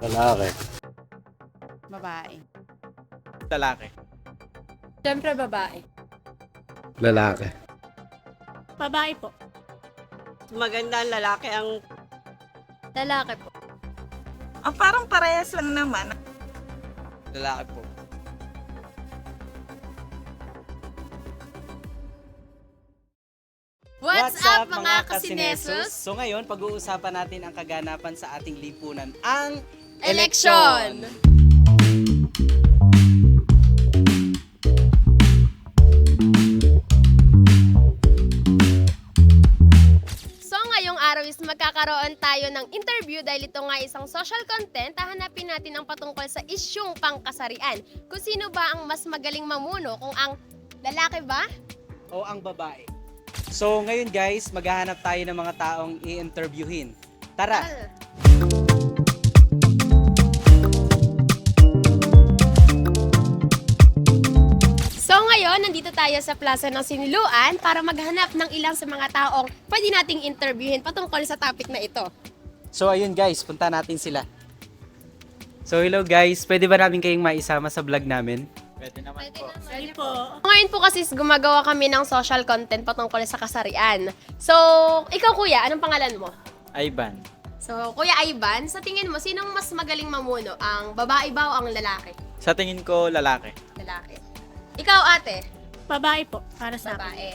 Lalaki. Babae. Lalaki. Siyempre babae. Lalaki. Babae po. Maganda ang lalaki ang Lalaki po. Ah, parang parehas lang naman. Lalaki po. What's, up mga kasinesos? So ngayon, pag-uusapan natin ang kaganapan sa ating lipunan, ang Eleksyon! So ngayong araw is magkakaroon tayo ng interview dahil ito nga isang social content. Hahanapin natin ang patungkol sa isyung pangkasarian. Kung sino ba ang mas magaling mamuno, kung ang lalaki ba? O ang babae. So ngayon guys, maghahanap tayo ng mga taong i-interviewin. Tara! So ngayon, nandito tayo sa Plaza ng Siniluan para maghanap ng ilang sa mga taong pwede nating interviewin patungkol sa topic na ito. So ayun guys, punta natin sila. So hello guys, pwede ba namin kayong maisama sa vlog namin? Pwede naman po. Sorry po. Ngayon po kasi gumagawa kami ng social content patungkol sa kasarian. So, ikaw kuya, anong pangalan mo? Ivan. So, Kuya Ivan, sa tingin mo, sinong mas magaling mamuno? Ang babae ba o ang lalaki? Sa tingin ko, lalaki. Lalaki. Ikaw ate, Babae po. Para sa akin. babae.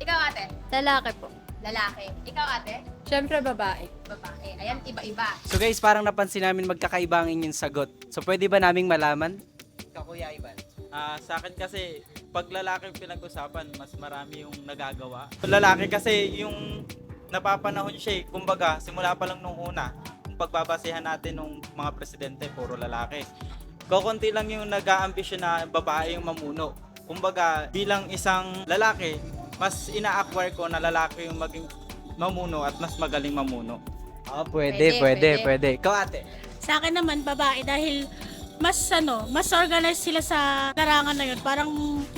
Ikaw ate, Lalaki po. lalaki. Ikaw ate, Siyempre babae. babae. Ayan, iba-iba. So guys, parang napansin namin magkakaiba ang inyong sagot. So pwede ba naming malaman? Ikaw Kuya Ivan. Ah, sa akin kasi pag lalaki yung pinag-usapan, mas marami yung nagagawa. Lalaki kasi yung napapanahon siya, eh, kumbaga simula pa lang nung una, kung pagbabasehan natin nung mga presidente, puro lalaki. Kokonti lang yung nag-aambisyon na babae yung mamuno. Kumbaga, bilang isang lalaki, mas ina-acquire ko na lalaki yung maging mamuno at mas magaling mamuno. Ah, pwede, Pwede, pwede, pwede. pwede. Ikaw ate. Sa akin naman, babae dahil mas ano, mas organized sila sa larangan na yun. Parang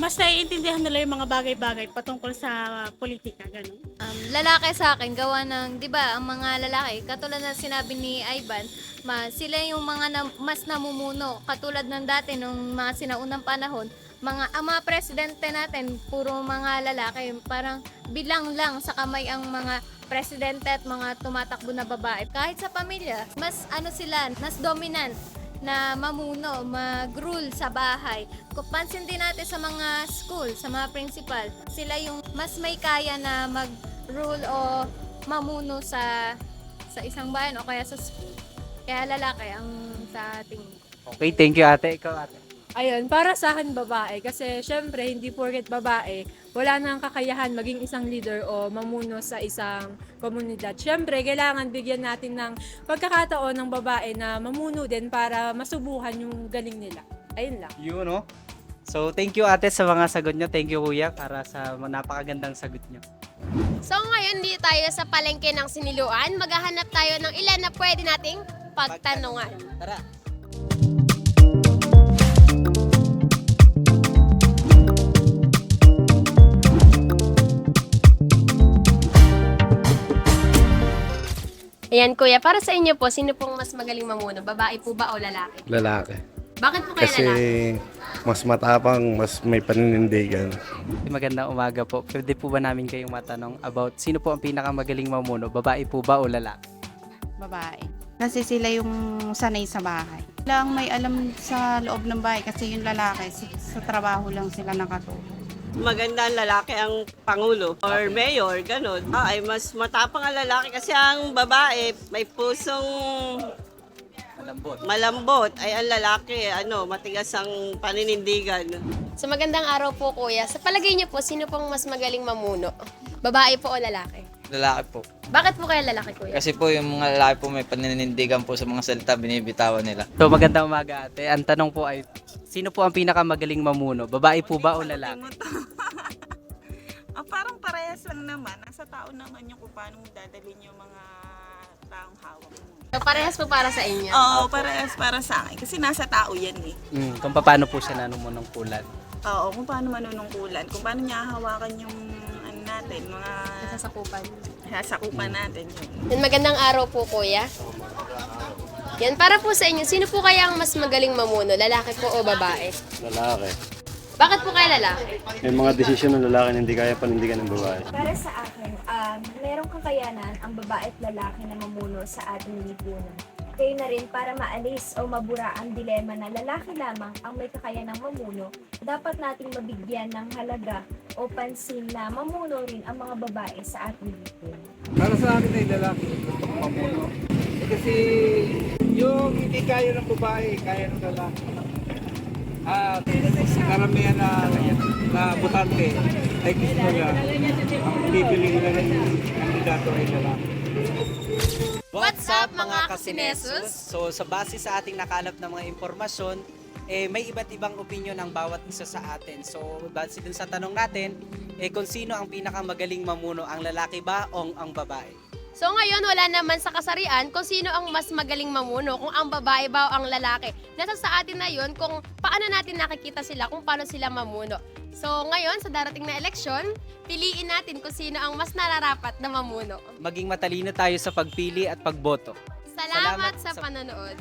mas naiintindihan nila yung mga bagay-bagay patungkol sa politika, ganun. Um, lalaki sa akin, gawa ng, di ba, ang mga lalaki, katulad na sinabi ni Ivan, ma, sila yung mga na- mas namumuno. Katulad ng dati, nung mga sinaunang panahon, mga, ang mga presidente natin, puro mga lalaki, parang bilang lang sa kamay ang mga presidente at mga tumatakbo na babae. Kahit sa pamilya, mas ano sila, mas dominant na mamuno, mag-rule sa bahay. Kung pansin din natin sa mga school, sa mga principal, sila yung mas may kaya na mag-rule o mamuno sa sa isang bayan o kaya sa school. Kaya lalaki ang sa ko. Okay, thank you ate. Ikaw ate. Ayun, para sa akin babae. Kasi syempre, hindi porket babae, wala nang kakayahan maging isang leader o mamuno sa isang komunidad. Syempre, kailangan bigyan natin ng pagkakataon ng babae na mamuno din para masubuhan yung galing nila. Ayun lang. You no? So, thank you ate sa mga sagot nyo. Thank you kuya para sa napakagandang sagot nyo. So ngayon, dito tayo sa palengke ng Siniluan. Maghahanap tayo ng ilan na pwede nating pagtanungan. Tara. Ayan kuya, para sa inyo po, sino pong mas magaling mamuno? Babae po ba o lalaki? Lalaki. Bakit po kayo Kasi lalaki? mas matapang, mas may paninindigan. Magandang umaga po. Pwede po ba namin kayong matanong about sino po ang pinakamagaling mamuno? Babae po ba o lalaki? Babae. Kasi sila yung sanay sa bahay. Lang may alam sa loob ng bahay kasi yung lalaki sa, sa trabaho lang sila nakatulong. Maganda ang lalaki ang pangulo or mayor, ganun. Ah, ay mas matapang ang lalaki kasi ang babae may pusong Malambot. malambot. Ay ang lalaki, ano, matigas ang paninindigan. So magandang araw po kuya. Sa palagay niyo po, sino pong mas magaling mamuno? Babae po o lalaki? Lalaki po. Bakit po kaya lalaki kuya? Kasi po yung mga lalaki po may paninindigan po sa mga salita binibitawan nila. So, magandang umaga ate. Ang tanong po ay, sino po ang pinakamagaling mamuno? Babae po ba o lalaki? Parehas lang naman. Nasa tao naman yung kung paano mo dadalhin yung mga taong hawak mo. So parehas po para sa inyo. Oo, parehas para sa akin. Kasi nasa tao yan eh. Mm, kung paano po siya nanumunongkulan. Oo, kung paano manunungkulan. Kung paano niya hawakan yung ano natin, mga Sasakupan. sasakupan natin yun. Then magandang araw po kuya. Yan, para po sa inyo, sino po kaya ang mas magaling mamuno? Lalaki po o babae? Lalaki. Bakit po kayo lalaki? May mga desisyon ng lalaki na hindi kaya panindigan ng babae. Para sa akin, um, merong kakayanan ang babae at lalaki na mamuno sa ating lipunan. Kayo na rin para maalis o mabura ang dilema na lalaki lamang ang may kakayanang mamuno, dapat nating mabigyan ng halaga o pansin na mamuno rin ang mga babae sa ating lipunan. Para sa akin ay lalaki kong mamuno. Eh, Kasi yung hindi kaya ng babae, kaya ng lalaki. At karamihan na, na butante ay gusto nila ang bibili nila ng kandidato ay lalaki. What's up, mga kasinesos? So sa base sa ating nakalap ng mga impormasyon, eh, may iba't ibang opinion ang bawat isa sa atin. So base dun sa tanong natin, eh, kung sino ang pinakamagaling mamuno, ang lalaki ba o ang babae? So ngayon, wala naman sa kasarian kung sino ang mas magaling mamuno, kung ang babae ba o ang lalaki. Nasa sa atin na yun kung paano natin nakikita sila, kung paano sila mamuno. So ngayon, sa darating na eleksyon, piliin natin kung sino ang mas nararapat na mamuno. Maging matalino tayo sa pagpili at pagboto. Salamat, Salamat sa sa- panonood.